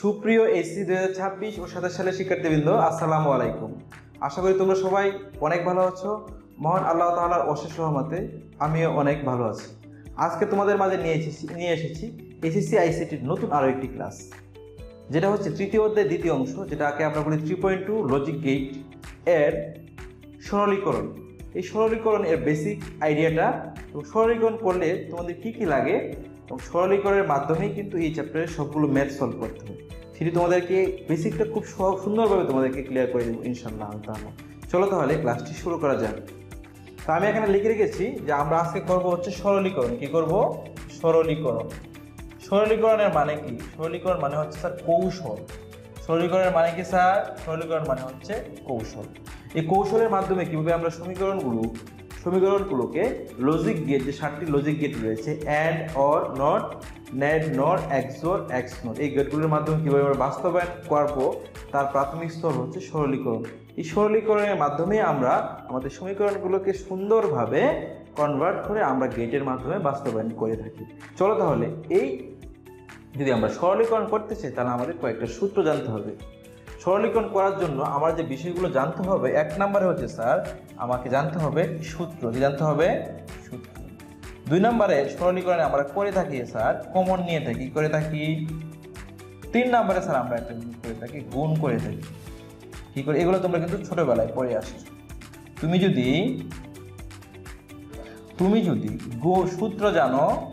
সুপ্রিয় এসি দুই হাজার ছাব্বিশ ও সাতাশ সালের শিক্ষার্থীবৃন্দ, আসসালামু আলাইকুম। আশা করি তোমরা সবাই অনেক ভালো আছো। মহান আল্লাহ তাআলার অশেষ রহমতে আমিও অনেক ভালো আছি। আজকে তোমাদের মাঝে নিয়ে এসেছি নিয়ে এসেছি এসএসসি আইসিটির নতুন আরও একটি ক্লাস। যেটা হচ্ছে তৃতীয় অধ্যায়ের দ্বিতীয় অংশ, যেটাকে আমরা বলি থ্রি পয়েন্ট টু লজিক গেটের সরলীকরণ। এই সরলীকরণ এর বেসিক আইডিয়াটা এবং সরলীকরণ করলে তোমাদের কী কী লাগে? এবং সরলীকরণের মাধ্যমেই কিন্তু এই চ্যাপ্টারের সবগুলো ম্যাথ সলভ করতে হবে। সেটি তোমাদেরকে বেসিকটা খুব সুন্দরভাবে তোমাদেরকে ক্লিয়ার করে দেবো ইনশাল্লাহ তাহলে চলো তাহলে ক্লাসটি শুরু করা যাক। তো আমি এখানে লিখে রেখেছি যে আমরা আজকে করব হচ্ছে সরলীকরণ। কি করব? সরলীকরণ। সরলীকরণের মানে কি? সরলীকরণ মানে হচ্ছে স্যার কৌশল। সরলীকরণের মানে কি স্যার? সরলীকরণ মানে হচ্ছে কৌশল। এই কৌশলের মাধ্যমে কীভাবে আমরা সমীকরণগুলো সমীকরণগুলোকে লজিক গেট যে সাতটি লজিক গেট রয়েছে and or not NAND NOR XOR X not এই গেটগুলোর মাধ্যমে কীভাবে আমরা বাস্তবায়ন করব? তার প্রাথমিক স্তর হচ্ছে সরলীকরণ। এই সরলীকরণের মাধ্যমে আমরা আমাদের সমীকরণগুলোকে সুন্দরভাবে কনভার্ট করে আমরা গেটের মাধ্যমে বাস্তবায়ন করে থাকি। চলো তাহলে এই যদি আমরা সরলীকরণ করতে চাই, তাহলে আমাদের কয়েকটা সূত্র জানতে হবে। সরলীকরণ করার জন্য আমার যে বিষয়গুলো জানতে হবে, এক নম্বরে হচ্ছে, স্যার, আমাকে জানতে হবে সূত্র। কি জানতে হবে? সূত্র। দুই নম্বরে সরলীকরণে আমরা করে থাকি, স্যার কমন নিয়ে থাকি করে থাকি? তিন নম্বরে, স্যার, আমরা একটা জিনিস করে থাকি, গুণ করে থাকি। কি করে? এগুলো তোমরা কিন্তু ছোটোবেলায় পড়ে আসছো। তুমি যদি তুমি যদি গো, সূত্র জানো,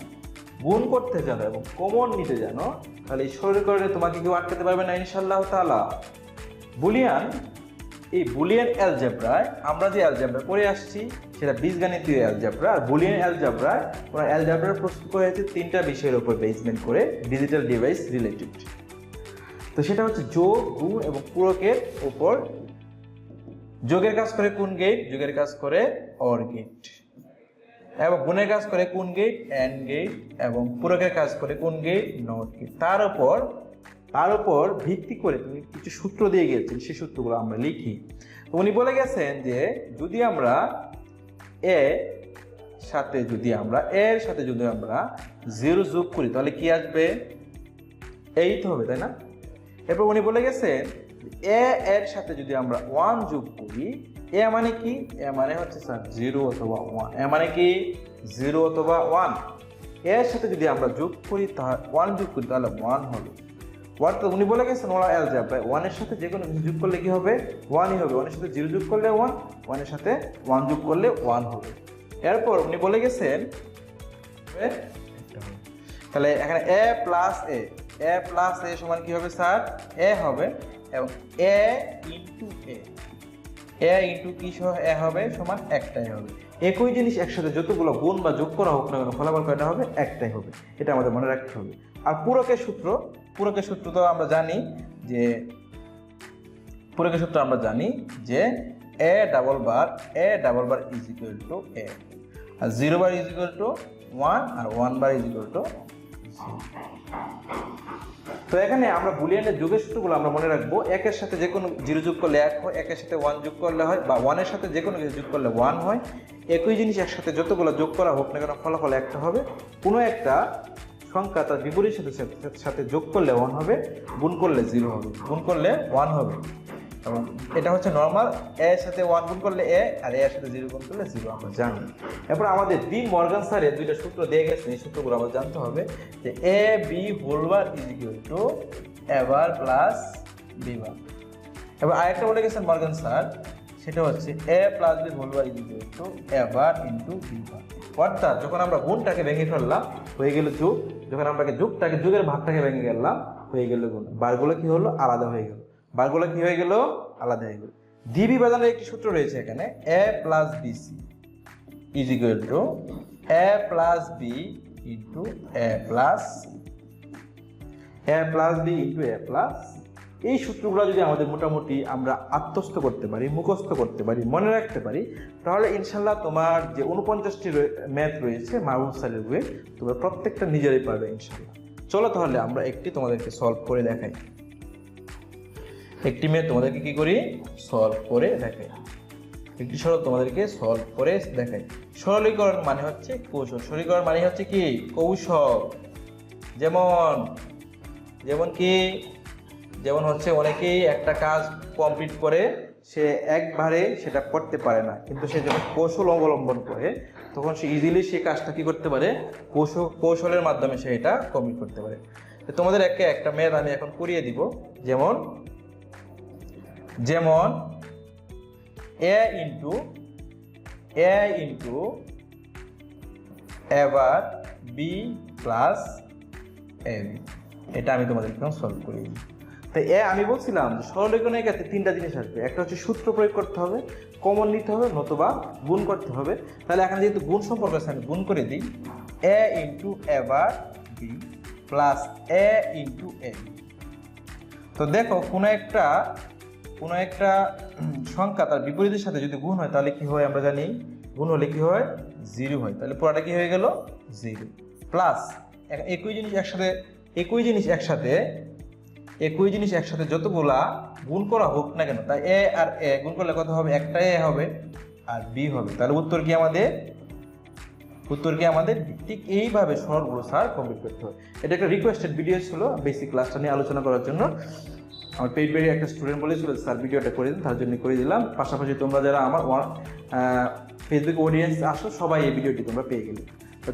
গুণ করতে জানো এবং কমন নিতে জানো, তাহলে এই সরলীকরণে তোমাকে কেউ আটকাতে পারবে না ইনশাল্লাহ তাআলা। বুলিয়ান, এই বুলিয়ান অ্যালজেব্রায়, আমরা যে অ্যালজেব্রা করে আসছি, সেটা বীজগণিতীয় অ্যালজেব্রা, আর বুলিয়ান অ্যালজেব্রায়, ওরা অ্যালজেব্রা প্রস্তুত করে হয়েছে তিনটা বিষয়ের উপর বেসমেন্ট করে ডিজিটাল ডিভাইস রিলেটেড তো সেটা হচ্ছে যোগ, গুণ এবং পূরকের উপর। যোগের কাজ করে কোন গেট যোগের কাজ করে অর গেট এবং গুণের কাজ করে কোন গেট অ্যান্ড গেট এবং পূরকের কাজ করে কোন গেট নট গেট তার উপর তার উপর ভিত্তি করে তুমি কিছু সূত্র দিয়ে গিয়েছেন, সেই সূত্রগুলো আমরা লিখি। তো উনি বলে গেছেন যে, যদি আমরা এ সাথে যদি আমরা এর সাথে যদি আমরা জিরো যোগ করি, তাহলে কি আসবে? এইট হবে, তাই না? এরপর উনি বলে গেছেন, এ এর সাথে যদি আমরা ওয়ান যোগ করি, এ মানে কি? এ মানে হচ্ছে স্যার জিরো অথবা ওয়ান। এ মানে কি? জিরো অথবা ওয়ান। এর সাথে যদি আমরা যোগ করি তাহলে ওয়ান যোগ করি, তাহলে ওয়ান হবে। অর্থাৎ উনি বলে গেছেন, ওরা অ্যালজাব্রায় ওয়ানের সাথে যে কোনো যোগ করলে কি হবে? ওয়ানই হবে। ওয়ানের সাথে জিরো যোগ করলে ওয়ান ওয়ানের সাথে ওয়ান যোগ করলে ওয়ান হবে। এরপর উনি বলে গেছেন। তাহলে এখানে A plus A A plus এ সমান কি হবে, স্যার? এ হবে এবং এ ইন্টু এ এ ইন্টু কি সহ এ হবে সমান একটাই হবে। একই জিনিস একসাথে যতগুলো গুণ বা যোগ করা হোক না কেন, ফলাফল কয়টা হবে? একটাই হবে। এটা আমাদের মনে রাখতে হবে। আর পূরকের সূত্র পূরকের সূত্র তো আমরা জানি যে, পূরকের সূত্র আমরা জানি যে A double bar A double bar is equal to A R zero bar is equal to one R one bar is equal to তো এখানে আমরা বুলিয়ানের যুগের সূত্রগুলো আমরা মনে রাখব। একের সাথে যে কোনো জিরো যোগ করলে এক হয়, একের সাথে ওয়ান যোগ করলে হয়, বা ওয়ানের সাথে যে কোনো কিছু যোগ করলে ওয়ান হয়। একই জিনিস একসাথে যতগুলো যোগ করা হোক না কেন, ফলাফল একটা হবে। কোনো একটা সংখ্যা তার বিপরীত সাথে সাথে- যোগ করলে ওয়ান হবে, গুণ করলে জিরো হবে। গুণ করলে ওয়ান হবে। এবং এটা হচ্ছে নর্মাল এ এর সাথে ওয়ান গুণ করলে এ আর এর সাথে জিরো গুণ করলে জিরো আমরা জানি। এরপর আমাদের ডি মর্গান স্যারের দুইটা সূত্র দিয়ে গেছে, এই সূত্রগুলো আমরা জানতে হবে যে A B whole bar is equal to A bar plus B bar এবার আরেকটা বলে গেছেন মর্গান স্যার, সেটা হচ্ছে A plus B whole bar is equal to A bar into B bar অর্থাৎ যখন আমরা গুণটাকে ভেঙে ফেললাম, হয়ে গেল যুগ। যখন আমরা যুগটাকে, যুগের ভাগটাকে ভেঙে গেলাম হয়ে গেল গুণ। বারগুলো কি হলো? আলাদা হয়ে গেল। বারগুলো কি হয়ে গেল? আলাদা হয়ে গেল। ডিবি বাজানোর একটি সূত্র রয়েছে এখানে A plus BC is equal to A plus B into A plus A plus B into A plus এই সূত্রগুলো যদি আমাদের মোটামুটি আমরা আত্মস্থ করতে পারি, মুখস্থ করতে পারি, মনে রাখতে পারি, তাহলে ইনশাল্লাহ তোমার যে উনপঞ্চাশটি ম্যাথ রয়েছে, মাহবুব স্যারের বইয়ে, তোমরা প্রত্যেকটা নিজেরাই পারবে ইনশাল্লাহ চলো তাহলে আমরা একটি তোমাদেরকে সলভ করে দেখাই। একটি ম্যাথ তোমাদেরকে কি করি? সলভ করে দেখাই। একটি সরল তোমাদেরকে সলভ করে দেখাই। সরলীকরণ মানে হচ্ছে কৌশল। সরলীকরণ মানে হচ্ছে কি? কৌশল। যেমন যেমন কি? যেমন হচ্ছে অনেকেই একটা কাজ কমপ্লিট করে, সে একবারে সেটা করতে পারে না। কিন্তু সে যখন কৌশল অবলম্বন করে, তখন সে ইজিলি সে কাজটা কী করতে পারে? কৌশল কৌশলের মাধ্যমে সে এটা কমপ্লিট করতে পারে। তো তোমাদের একে একটা মেয়াদ আমি এখন করিয়ে দিব। যেমন যেমন A into A into A bar B plus A এটা আমি তোমাদের এখন সলভ করি তো এ, আমি বলছিলাম যে সরলীকরণের ক্ষেত্রে তিনটা জিনিস আসবে। একটা হচ্ছে সূত্র প্রয়োগ করতে হবে, কমন নিতে হবে, নতুবা গুণ করতে হবে। তাহলে এখানে যেহেতু গুণ সম্পর্ক আছে, আমি গুণ করে দিই। A into A bar B plus A into A তো দেখো, কোনো একটা কোনো একটা সংখ্যা তার বিপরীতের সাথে যদি গুণ হয়, তাহলে কি হয় আমরা জানি? গুণ হলে কি হয়? জিরো হয়। তাহলে পুরোটা কি হয়ে গেল? জিরো প্লাস একই জিনিস একসাথে, একই জিনিস একসাথে একই জিনিস একসাথে যতগুলা গুণ করা হোক না কেন, তাই এ আর এ গুণ করলে কত হবে? একটা এ হবে আর বি হবে। তাহলে উত্তর কি আমাদের? উত্তর কি আমাদের? ঠিক এইভাবে সরলগুলো স্যার কমপ্লিট করতে হবে। এটা একটা রিকোয়েস্টেড ভিডিও ছিল বেসিক ক্লাসটা নিয়ে আলোচনা করার জন্য। আমার পেট বেরিয়ে একটা স্টুডেন্ট বলেছিল স্যার ভিডিওটা করে দিন, তার জন্য করে দিলাম। পাশাপাশি তোমরা যারা আমার ফেসবুক অডিয়েন্স আসো, সবাই এই ভিডিওটি তোমরা পেয়ে গেলে।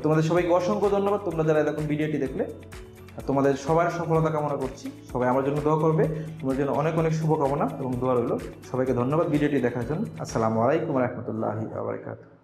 তোমাদের সবাইকে অসংখ্য ধন্যবাদ। তোমরা যারা এরকম ভিডিওটি দেখলে তোমাদের সবার সফলতা কামনা করছি। সবাই আমার জন্য দোয়া করবে। তোমার জন্য অনেক অনেক শুভকামনা এবং দোয়া রইল। সবাইকে ধন্যবাদ ভিডিওটি দেখার জন্য। আসসালামু আলাইকুম রহমতুল্লাহি আবরকাত